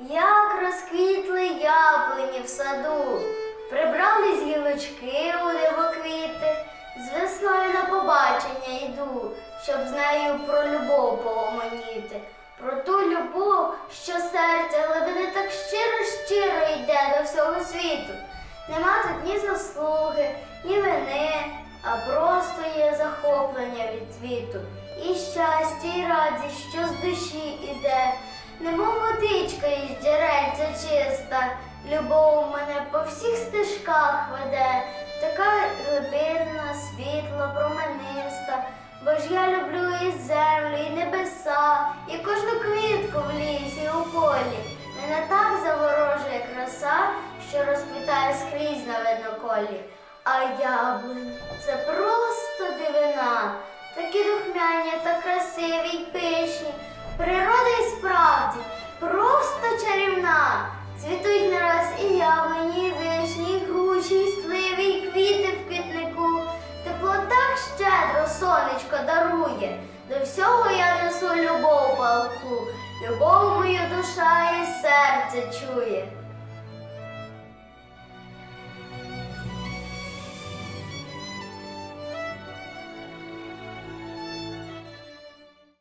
Як розквітли яблуні в саду, прибрались гілочки у дивоквіти, з весною на побачення йду, щоб з нею про любов погомоніти, про ту любов, що серця глибини так щиро-щиро йде до всього світу. Нема тут ні заслуги, ні вини, а просто є захоплення від світу. І щастя, і радість, що з душі іде, водичка із джерельця чиста, любов мене по всіх стежках веде, така глибинна, світла, промениста, бо ж я люблю і землю, і небеса, і кожну квітку в лісі, у полі. Мене так заворожує краса, що розквітає скрізь на видноколі. А яблунь це просто дивина, такі духмяні та красиві й пишні. Природа щедро дарує. До всього я несу любов палку, любов мою душа і серце чує.